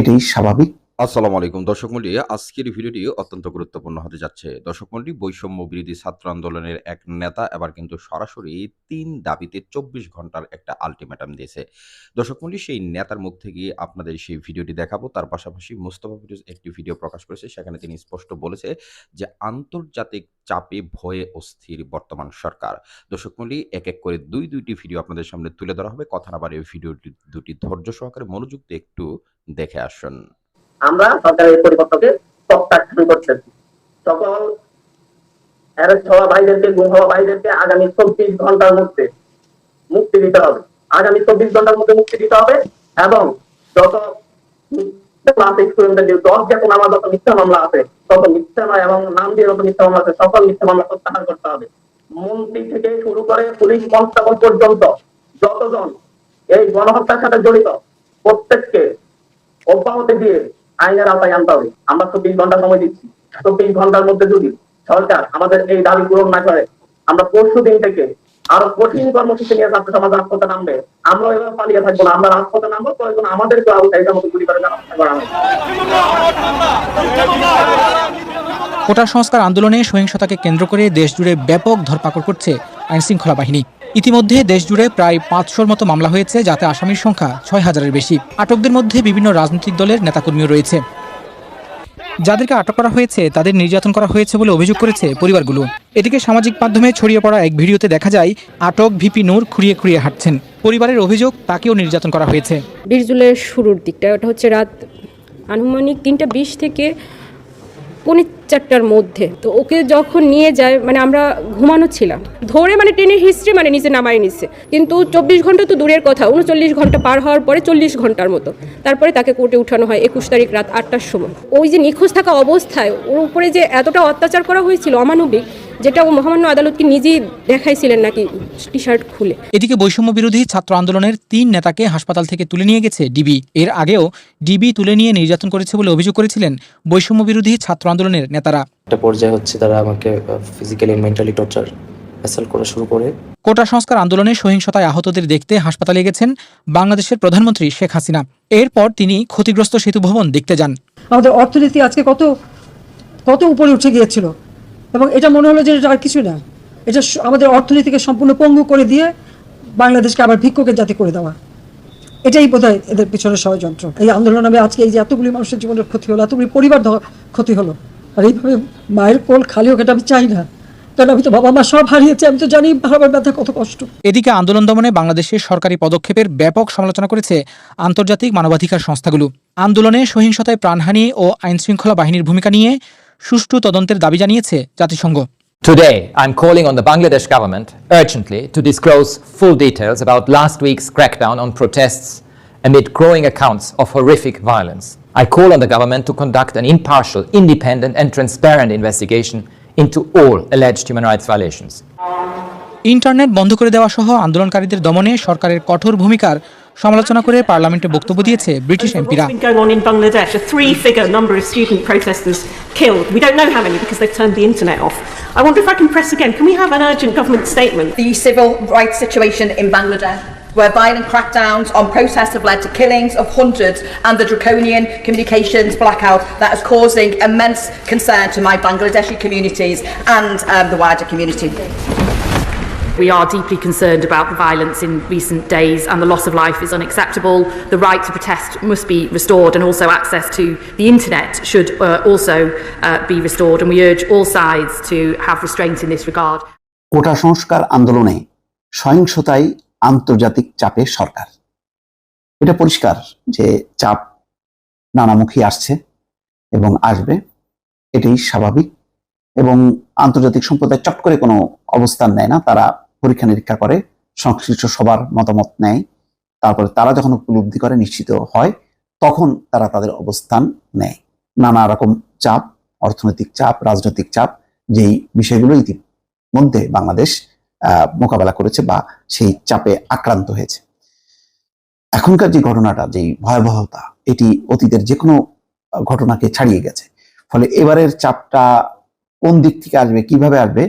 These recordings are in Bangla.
এটাই স্বাভাবিক। আসসালামু আলাইকুম দর্শক মন্ডলী, আজকের ভিডিওটি অত্যন্ত গুরুত্বপূর্ণ হতে যাচ্ছে। দর্শক মন্ডলী, বৈষম্য বিরোধী ছাত্র আন্দোলনের এক নেতা এবার কিন্তু সরাসরি তিন দাবিতে চব্বিশ ঘণ্টার একটা আলটিমেটাম দিয়েছে। দর্শক মন্ডলী, সেই নেতার মুখ থেকে আপনাদের সেই ভিডিওটি দেখাবো। তার পাশাপাশি মুস্তফা ফিরোজ একটি ভিডিও প্রকাশ করেছে, সেখানে তিনি স্পষ্ট বলেছে যে আন্তর্জাতিক চাপে ভয়ে অস্থির বর্তমান সরকার। দর্শক মন্ডলী, এক এক করে দুই দুইটি ভিডিও আপনাদের সামনে তুলে ধরা হবে। কথা না বাড়ে ভিডিওটি দুটি ধৈর্য সহকারে মনোযোগ দিয়ে একটু দেখে আসুন। আমরা সরকারের পরিবর্তনকে প্রত্যাখ্যান করতেছি সকল অ্যারেস্ট হওয়া ভাইদেরকে, গুম হওয়া ভাইদেরকে আগামী চব্বিশ ঘণ্টার মধ্যে মুক্তি দিতে হবে। আগামী চব্বিশ ঘণ্টার মধ্যে মুক্তি দিতে হবে এবং যত প্রত্যেককে অব্যাহতি দিয়ে আইনের আওতায় আনতে হবে। আমরা চব্বিশ ঘণ্টা সময় দিচ্ছি। চব্বিশ ঘণ্টার মধ্যে যদি সরকার আমাদের এই দাবি পূরণ না করে, আমরা পরশু দিন থেকে আরও কঠিন কর্মসূচি নিয়ে ছাত্র সমাজ রাজপথে নামবে আমরা এভাবে পালিয়ে থাকব না। আমরা রাজপথে নামবো, প্রয়োজন আমাদেরকে আউটাইজার মতো গুলি করে করা হবে কোটা সংস্কার আন্দোলনে সহিংসতাকে কেন্দ্র করে দেশজুড়ে ব্যাপক ধরপাকড় করছে আইনশৃঙ্খলা বাহিনী। ইতিমধ্যে দেশজুড়ে প্রায় পাঁচশোর মতো মামলা হয়েছে, যাতে আসামির সংখ্যা ছয় হাজারের বেশি। আটকদের মধ্যে বিভিন্ন রাজনৈতিক দলের নেতাকর্মীও রয়েছে। যাদেরকে আটক করা হয়েছে, তাদের নির্যাতন করা হয়েছে বলে অভিযোগ করেছে পরিবারগুলো। এদিকে সামাজিক মাধ্যমে ছড়িয়ে পড়া এক ভিডিওতে দেখা যায়, আটক ভিপি নূর খুঁড়িয়ে খুঁড়িয়ে হাঁটছেন। পরিবারের অভিযোগ, তাকেও নির্যাতন করা হয়েছে। বিশ জুলাইয়ের শুরুর দিকটা, ওটা হচ্ছে রাত আনুমানিক তিনটা বিশ থেকে পৌনে চারটার মধ্যে। তো ওকে যখন নিয়ে যায় মানে আমরা ঘুমানো ছিলাম। ধরে মানে ট্রেনের হিস্ট্রি মানে নিচে নামাই নিচ্ছে কিন্তু চব্বিশ ঘণ্টা তো দূরের কথা, উনচল্লিশ ঘণ্টা পার হওয়ার পরে চল্লিশ ঘণ্টার মতো। তারপরে তাকে কোর্টে উঠানো হয় একুশ তারিখ রাত আটটার সময়। ওই যে নিখোঁজ থাকা অবস্থায়, ওর উপরে যে এতটা অত্যাচার করা হয়েছিল অমানবিক যেটা ও মহামান্য আদালতকে নিজেই দেখাইছিলেন নাকি টি শার্ট খুলে। এদিকে বৈষম্য বিরোধী ছাত্র আন্দোলনের তিন নেতাকে হাসপাতাল থেকে তুলে নিয়ে গেছে ডিবি। এর আগেও ডিবি তুলে নিয়ে নির্যাতন করেছে বলে অভিযোগ করেছিলেন বৈষম্য বিরোধী ছাত্র আন্দোলনের নেতারা। একটা পর্যায়ে হচ্ছে তারা আমাকে ফিজিক্যালি মেন্টালি টর্চার অ্যাসাল্ট করা শুরু করে। কোটা সংস্কার আন্দোলনে সহিংসতায় আহতদের দেখতে হাসপাতালে গেছেন বাংলাদেশের প্রধানমন্ত্রী শেখ হাসিনা। এরপর তিনি ক্ষতিগ্রস্ত সেতু ভবন দেখতে যান। আমাদের অর্থনীতি আজকে কত কত উপরে উঠে গিয়েছিল? এবং এটা মনে হলো যে এটা আর কিছু না। এটা আমাদের অর্থনীতিকে সম্পূর্ণ পঙ্গু করে দিয়ে বাংলাদেশকে আবার ভিক্ষুকের জাতি করে দেওয়া। এটাই বোধহয় এদের পিছনে ষড়যন্ত্র। এই আন্দোলন আমি আজকে এই যে এতগুলি মানুষের জীবনের ক্ষতি হলো, এতগুলি পরিবার ক্ষতি হলো, আর এইভাবে মায়ের কোল খালি হোক এটা আমি চাই না। কারণ আমি তো বাবা মা সব হারিয়েছি, আমি তো জানি হারাবার ব্যথা কত কষ্ট। এদিকে আন্দোলন দমনে বাংলাদেশের সরকারি পদক্ষেপের ব্যাপক সমালোচনা করেছে আন্তর্জাতিক মানবাধিকার সংস্থাগুলো। আন্দোলনে সহিংসতায় প্রাণহানি ও আইনশৃঙ্খলা বাহিনীর ভূমিকা নিয়ে সুষ্ঠু তদন্তের দাবি জানিয়েছে জাতিসংঘ Today, I'm calling on the Bangladesh government urgently to disclose full details about last week's crackdown on protests amid growing accounts of horrific violence. I call on the government to conduct an impartial, independent, and transparent investigation into all alleged human rights violations. Internet বন্ধ করে দেওয়া সহ আন্দোলনকারীদের দমনে সরকারের কঠোর ভূমিকার সমালোচনা করে পার্লামেন্টে বক্তব্য দিয়েছে ব্রিটিশ এমপিরা What's been going on in Bangladesh? A three-figure number of student protesters killed. We don't know how many because they've turned the internet off. I wonder if I can press again. Can we have an urgent government statement? the civil rights situation in Bangladesh, where violent crackdowns on protests have led to killings of hundreds and the draconian communications blackout that is causing immense concern to my Bangladeshi communities and um, the wider community. We are deeply concerned about the violence in recent days, and the loss of life is unacceptable. The right to protest must be restored, and also access to the internet should uh, also uh, be restored. And we urge all sides to have restraint in this regard. কোটা সংস্কার আন্দোলনে সহিংসতায় আন্তর্জাতিক চাপে সরকার এটা পরিষ্কার যে চাপ নানামুখী আসছে এবং আসবে এটাই স্বাভাবিক এবং আন্তর্জাতিক সম্প্রদায় চট করে কোনো অবস্থান নেয় না। তারা পরীক্ষা নিরীক্ষা করে, সংশ্লিষ্ট সবার মতামত নেয়। তারপরে তারা যখন উপলব্ধি করে, নিশ্চিত হয়, তখন তারা তাদের অবস্থান নেয়। নানা রকম চাপ, অর্থনৈতিক চাপ, রাজনৈতিক চাপ, যেই বিষয়গুলো ইতিমধ্যে বাংলাদেশ মোকাবেলা করেছে বা সেই চাপে আক্রান্ত হয়েছে। এখনকার যে ঘটনাটা, যেই ভয়াবহতা, এটি অতীতের যে কোনো ঘটনাকে ছাড়িয়ে গেছে। ফলে এবারের চাপটা কোন দিক থেকে আসবে, কীভাবে আসবে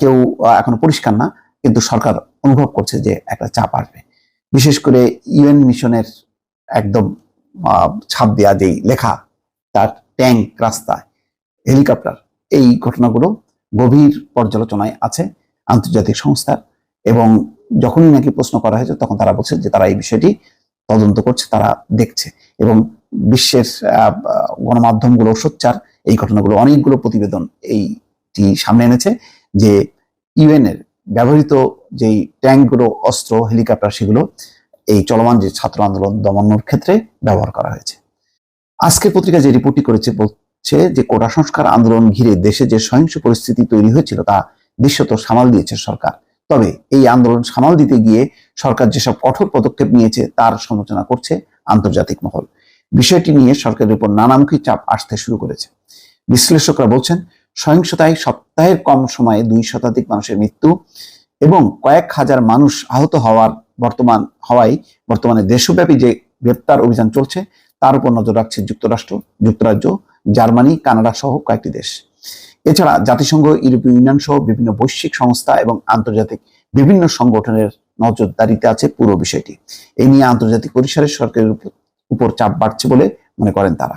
কেউ এখনও পরিষ্কার না, কিন্তু সরকার অনুভব করছে যে একটা চাপ আসবে। বিশেষ করে ইউএন মিশনের একদম ছাপ দেওয়া যেই লেখা, তার ট্যাঙ্ক রাস্তায়, হেলিকপ্টার, এই ঘটনাগুলো গভীর পর্যালোচনায় আছে আন্তর্জাতিক সংস্থার এবং যখনই নাকি প্রশ্ন করা হয়েছে, তখন তারা বলছে যে তারা এই বিষয়টি তদন্ত করছে, তারা দেখছে এবং বিশ্বের গণমাধ্যমগুলো সোচ্চার এই ঘটনাগুলো অনেকগুলো প্রতিবেদন এইটি সামনে এনেছে যে ইউএন এর ব্যবহৃত যেই ট্যাঙ্কগুলো, অস্ত্র, হেলিকপ্টার সেগুলো এই চলমান যে ছাত্র আন্দোলন দমানোর ক্ষেত্রে ব্যবহার করা হয়েছে। আজকের পত্রিকা যে রিপোর্টটি করেছে বলছে যে কোটা সংস্কার আন্দোলন ঘিরে দেশে যে সহিংস পরিস্থিতি তৈরি হয়েছিল তা দৃশ্যত সামাল দিয়েছে সরকার। তবে এই আন্দোলন সামাল দিতে গিয়ে সরকার যেসব কঠোর পদক্ষেপ নিয়েছে তার সমালোচনা করছে আন্তর্জাতিক মহল। বিষয়টি নিয়ে সরকারের উপর নানামুখী চাপ আসতে শুরু করেছে। বিশ্লেষকরা বলছেন, সহিংসতায় সপ্তাহের কম সময়ে দুই শতাধিক মানুষের মৃত্যু এবং কয়েক হাজার মানুষ আহত হওয়ার বর্তমান, হওয়ায় বর্তমানে দেশব্যাপী যে গ্রেপ্তার অভিযান চলছে, তার উপর নজর রাখছে যুক্তরাষ্ট্র, যুক্তরাজ্য, জার্মানি, কানাডা সহ কয়েকটি দেশ। এছাড়া জাতিসংঘ, ইউরোপীয় ইউনিয়ন সহ বিভিন্ন বৈশ্বিক সংস্থা এবং আন্তর্জাতিক বিভিন্ন সংগঠনের নজরদারিতে আছে পুরো বিষয়টি। এই নিয়ে আন্তর্জাতিক পরিসরে সরকারের উপর চাপ বাড়ছে বলে মনে করেন তারা।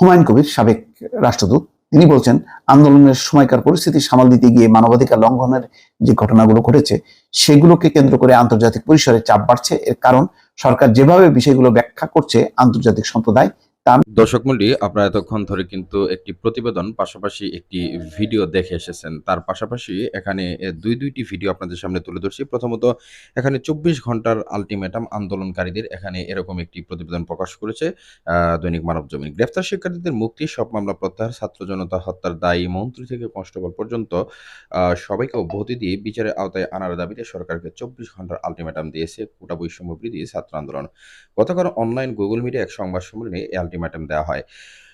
হুমায়ুন কবির, সাবেক রাষ্ট্রদূত, তিনি বলছেন, আন্দোলনের সময়কার পরিস্থিতি সামাল দিতে গিয়ে মানবাধিকার লঙ্ঘনের যে ঘটনাগুলো ঘটেছে, সেগুলোকে কেন্দ্র করে আন্তর্জাতিক পরিসরে চাপ বাড়ছে। এর কারণ, সরকার যেভাবে বিষয়গুলো ব্যাখ্যা করছে, আন্তর্জাতিক সম্প্রদায় দর্শক মন্ডলী, আপনারা এতক্ষণ ধরে কিন্তু একটি প্রতিবেদন, পাশাপাশি একটি ভিডিও দেখে এসেছেন। তার পাশাপাশি এখানে দুই দুইটি ভিডিও আপনাদের সামনে তুলে ধরছি। প্রথমত, এখানে চব্বিশ ঘণ্টার আলটিমেটাম আন্দোলনকারীদের এখানে এরকম একটি প্রতিবেদন প্রকাশ করেছে দৈনিক মানব জমিন। গ্রেফতার শিক্ষার্থীদের মুক্তি, সব মামলা প্রত্যাহার, ছাত্র জনতা হত্যার দায়ী, মন্ত্রী থেকে কনস্টেবল পর্যন্ত সবাইকে অব্যাহতি দিয়ে বিচারের আওতায় আনার দাবিতে সরকারকে চব্বিশ ঘণ্টার আলটিমেটাম দিয়েছে। কোটা বৈষম্য বৃদ্ধি, ছাত্র আন্দোলন। গতকাল অনলাইন গুগল মিডিয়া এক সংবাদ সম্মেলনে আলটিমেটাম দেওয়া হয়।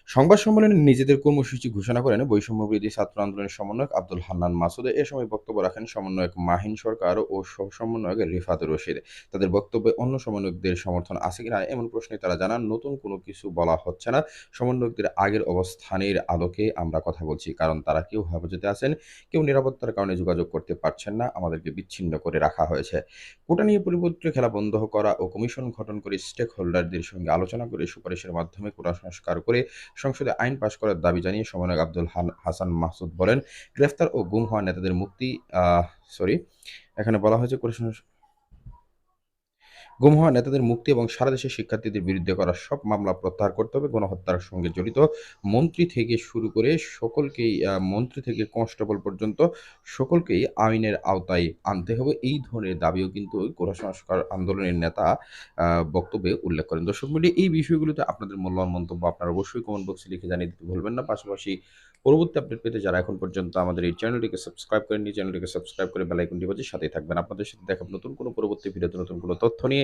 সংবাদ সম্মেলনে নিজেদের কর্মসূচি ঘোষণা করেন বৈষম্য বিরোধী ছাত্র আন্দোলনের সমন্বয়ক আব্দুল হান্নান মাসুদে। এ সময় বক্তব্য রাখেন সমন্বয়ক মাহিন সরকার ও সহ সমন্বয়ক রিফাত রশিদ। তাদের বক্তব্যে অন্য সমন্বয়কদের সমর্থন আছে কিনা এমন প্রশ্নে তারা জানান, নতুন কোনো কিছু বলা হচ্ছে না। সমন্বয়কদের আগের অবস্থানের আলোকে আমরা কথা বলছি, কারণ তারা কেউ হেফাজতে আছেন, কেউ নিরাপত্তার কারণে যোগাযোগ করতে পারছেন না, আমাদেরকে বিচ্ছিন্ন করে রাখা হয়েছে। কোটা নিয়ে পরিবর্তিত খেলা বন্ধ করা ও কমিশন গঠন করে স্টেক হোল্ডারদের সঙ্গে আলোচনা করে সুপারিশের মাধ্যমে কোটা সংস্কার করে সংসদে আইন পাশ করার দাবি জানিয়ে সমন্বয়ক আব্দুল হাসান মাহসুদ বলেন, গ্রেফতার ও গুম হওয়া নেতাদের মুক্তি সরি এখানে বলা হয়েছে গুম হওয়া নেতাদের মুক্তি এবং সারা দেশের শিক্ষার্থীদের বিরুদ্ধে করা সব মামলা প্রত্যাহার করতে হবে। গণহত্যার সঙ্গে জড়িত মন্ত্রী থেকে শুরু করে সকলকেই মন্ত্রী থেকে কনস্টেবল পর্যন্ত সকলকেই আইনের আওতায় আনতে হবে। এই ধরনের দাবিও কিন্তু কোটা সংস্কার আন্দোলনের নেতা বক্তব্যে উল্লেখ করেন। দর্শক মন্ডলী, এই বিষয়গুলোতে আপনাদের মূল্যবান মন্তব্য আপনারা অবশ্যই কমেন্ট বক্সে লিখে জানিয়ে দিতে ভুলবেন না। পাশাপাশি পরবর্তী আপডেট পেতে যারা এখন পর্যন্ত আমাদের এই চ্যানেলটিকে সাবস্ক্রাইব করেননি চ্যানেলটিকে সাবস্ক্রাইব করে বেল আইকনটি বাজিয়ে সাথেই থাকবেন। আপনাদের সাথে দেখাব নতুন কোনো পরবর্তী ভিডিওতে নতুন কোনো তথ্য নিয়ে।